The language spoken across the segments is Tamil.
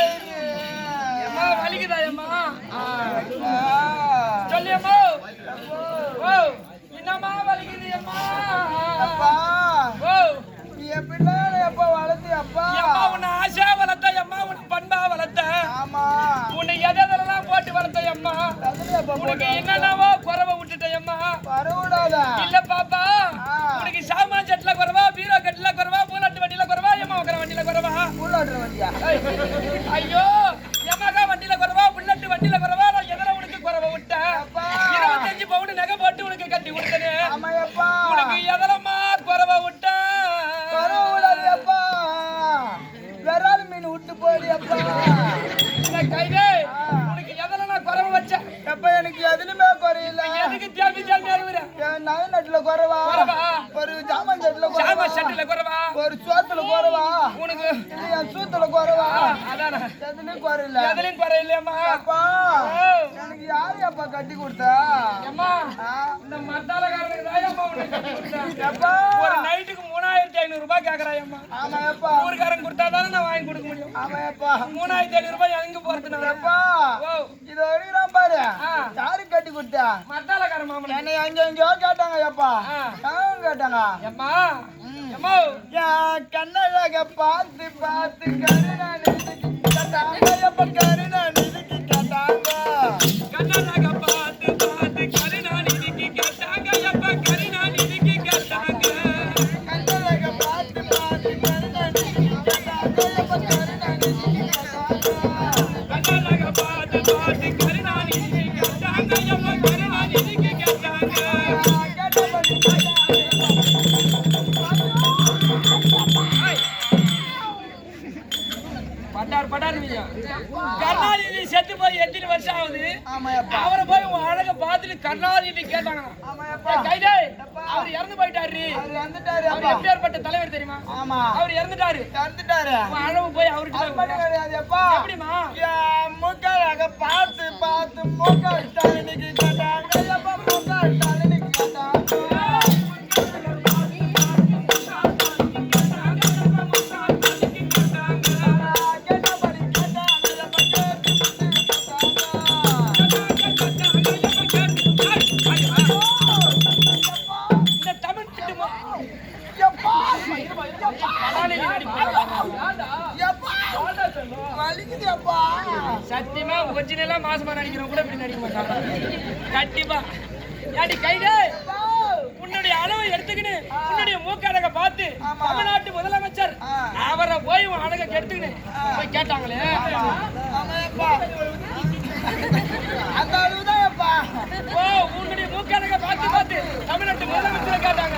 அம்மா, வலிக்குதா அம்மா? அப்பா. சொல்லு அம்மா. ஓ, என்னம்மா வலிக்குது? அப்பா, ஓ, நீ எப்படின்னா எப்ப வளர்த்தி அப்பா? அம்மா உன்னை ஆசையா வளர்த்த பண்பா வளர்த்த ஆமா. உன்னை எதெல்லாம் போட்டு வளர்த்த எப்ப உனக்கு கைதே. உனக்கு எதுல நான் குறவு வச்சேன் எப்ப எனக்கு எதுலுமே நகை நட்டுல குறைவா? ஒரு ஜாமான் செட்டுல குறைவா? ஷட்டில குறவா? ஒரு சோத்துல குறைவா? உனக்கு? என் சூத்துல குறைவா? எதுலயும் குறையில எதுலயும் குறை இல்லையம்மா அப்பா. எனக்கு யாரு அப்பா கட்டி கொடுத்தா? அம்மா? இந்த மத்தாலக்காரனுக்கு ஒரு நைட்டுக்கு மூணாயிரத்தி ஐநூறு ரூபாய் கேக்குறாயம்மா. ஆமா எப்பா ஊருக்காரன் கொடுத்தா தானே நான் வாங்கி கொடுக்க முடியும்? ஆமா எப்பா மூணாயிரத்தி ஐநூறு ரூபாய் எங்க போறது ஓ. இது வரைக்கும் பாரு. யாரு கட்டி கொடுத்தா? மத்தாலக்காரன் மாமன் என்னை அங்க எங்கேயோ கேட்டாங்க எப்பா? ஆ. யாரும் கேட்டாங்க? எம்மா? எம்மா? என் கண்ணழக பார்த்து பார்த்து கருணா கருணா போய் உன் அழக பார்த்துட்டு கருணாநிதி கேட்டாங்க கைதே. அவர் இறந்து போயிட்டாரு. அவர் எப்பேற்பட்ட தலைவர் தெரியுமா? ஆமா. அவர் இறந்துட்டாரு. வந்துட்டாரு உன் அழகு போய் எப்பா எப்படிமா மூக்காக பார்த்து பார்த்து மூக்கா கேட்டாங்க ஒரிஜினலா மாசமா நடிக்கிறவங்க கூட இப்படி நடிக்க மாட்டாங்க. கண்டிப்பா. ஏடி கைதே உன்னுடைய அளவை எடுத்துக்கின்னு உன்னுடைய மூக்கழக பார்த்து. தமிழ்நாட்டு முதலமைச்சர். அவரை போய் அழக கெடுத்துக்கின்னு போய் கேட்டாங்களே. அந்த அளவுதான் எப்பா ஓ உன்னுடைய மூக்கழக பார்த்து பார்த்து தமிழ்நாட்டு முதலமைச்சரை கேட்டாங்க.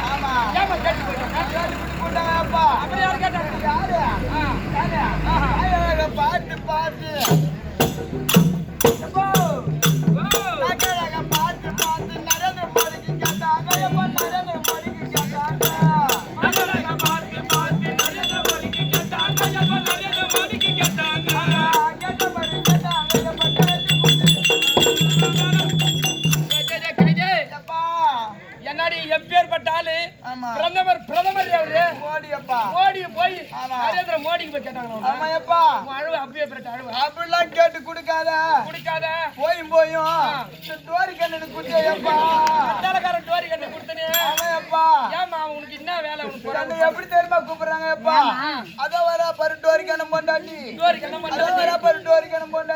ஏமா கேட்டு போயிட்டாங்க யார் கேட்டாங்க? யாரு. யாரு? Yeah. என்னடி எப்பேற்பட்ட ஆளு? ஆமா. பிரதமர் பிரதமர் அவரு மோடி எப்பா மோடி போய் ஆமா. நரேந்திர மோடிக்கு போய் கேட்டாங்க ஆமா எப்பா அழுவ அப்படியே பெற்ற அழுவ. அப்படிலாம் கேட்டு கொடுக்காத. குடிக்காத. போயும் போயும். டோரி கண்ணனு குட்டியா எப்பா அத்தாலக்கார டோரி கண்ணு கொடுத்தனே. எப்பா ஏமா உனக்கு என்ன வேலை உனக்கு எப்படி தெரியுமா கூப்பிடுறாங்க எப்பா அதோ வர பாரு டோரிக்கணும்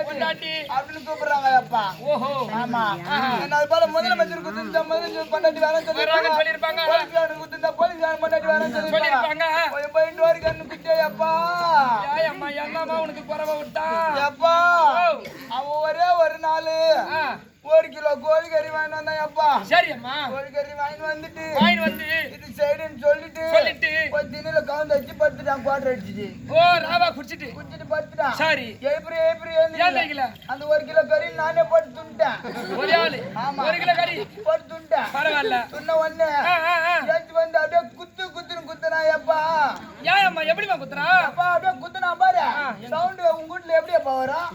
பொண்டாட்டி. அப்படின்னு கூப்பிடுறாங்க அப்பா. ஓஹோ. ஆமா. அது போல முதலமைச்சர் குத்துந்தா முதலமைச்சர் பொண்டாட்டி வேற சொல்லிருப்பாங்க. போலீஸ்காரன் குத்துந்தா போலீஸ்காரன் பொண்டாட்டி வேற சொல்லிருப்பாங்க. சொல்லிருப்பாங்க போய் போய் டோரிக்கணும் குத்தே அப்பா. அம்மா என்னம்மா உனக்கு குறவை விட்டா? எப்பா ஓ. அவன் ஒரே ஒரு நாள். ஒரு கிலோ கோழி கறி வாங்கிட்டு வந்தான் அப்பா. சரி அம்மா. கோழி கறி வாங்கிட்டு வந்துட்டு. வாங்கிட்டு வந்து. படுத்துட்டான் குவாட்டர் அடிச்சுட்டு. ஓ ராவா குடிச்சிட்டு. குடிச்சிட்டு படுத்துட்டான் சரி. ஏப்ரி ஏப்ரி ஏன் தெரிக்கல அந்த ஒரு கிலோ கறி நானே போட்டு துண்டேன். ஒரே ஆளு. ஆமா. ஒரு கிலோ கறி. போட்டு துண்டேன். பரவாயில்ல. துண்ண உடனே. ஏச்சு வந்து அப்படியே குத்து குத்துன்னு குத்துனா எப்பா? ஏன் அம்மா எப்படிம்மா குத்துறா? அப்பா அப்படியே குத்துனா பாரு. சவுண்ட் உங்க வீட்டுல எப்படி அப்பா வரும்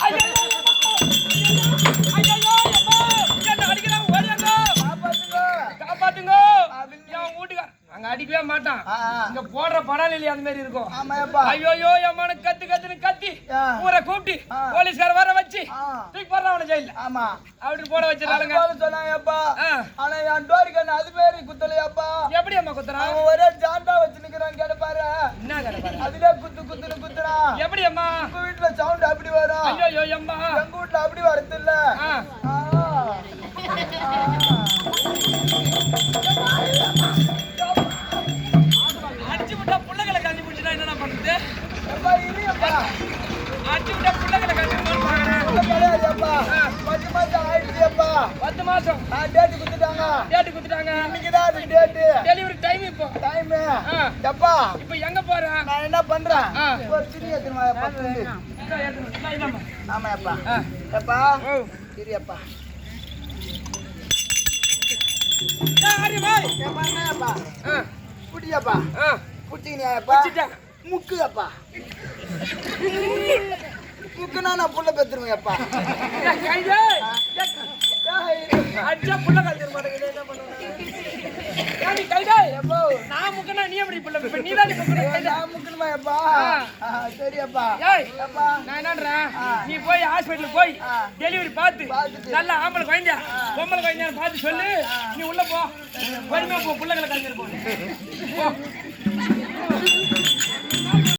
மாட்டான். இங்க போடுற படம் இல்லையா அந்த மாதிரி இருக்கும். ஐயோயோ எம்மான கத்து கத்துன்னு கத்தி. ஊரை கூப்பிட்டு. போலீஸ்கார வர வச்சு. தூக்கி போடுறான் அவனை ஜெயில ஆமா. அப்படி போட போல சொன்னாங்கப்பா. ஆனா என் டோரி கண்ணு அது பேரு குத்தலையாப்பா. எப்படி அம்மா குத்துறான்? அவன் ஒரே ஜாண்டா வச்சு நிக்கிறான் கேட்ட பாரு. என்ன கடை பாரு? அதுல குத்து குத்துன்னு குத்துறான். எப்படி அம்மா? வீட்டுல சவுண்ட் அப்படி வரும். ஐயோயோ எம்மா? பிடிச்சிட்டா என்னடா பண்றது அடிச்சு விட்டா புள்ளைகளை பத்து மாசம் டேட்டு குத்துட்டாங்க டெலிவரி டைம் இப்போ ஆ. இப்போ எங்க போறேன் என்ன பண்றேன். ஒரு சின்ன எத்தனை பத்து உண்டு. இந்தா எடுத்துன்னு, இந்தா இந்தாம்மா. ஆமாப்பா ஆ. எப்பா ஓ. சரியப்பா ஏய், ஆரி பாய். என்னப்பா ஆ, வச்சிட்டேன். முக்குதப்பா முக்குனா நான் புள்ள பெத்துருவேன்ப்பா. அடிச்சா புள்ள கழிச்சிட மாட்டேங்குது, என்ன பண்ணுவேன்? நீ. நான் முக்கனா நீ எப்படி புள்ள முக்கணும், கைது. நான் முக்கணுமாப்பா. சரியப்பா ஏய், அப்பா நான் என்னன்றேன். நீ போய் ஹாஸ்பிட்டல் போய். டெலிவரி பார்த்து. நல்ல ஆம்பளை குழந்தையா பொம்பளை குழந்தையான்னு பார்த்து சொல்லு நீ உள்ள போ போ பிள்ளைகளை போ போ. Thank you.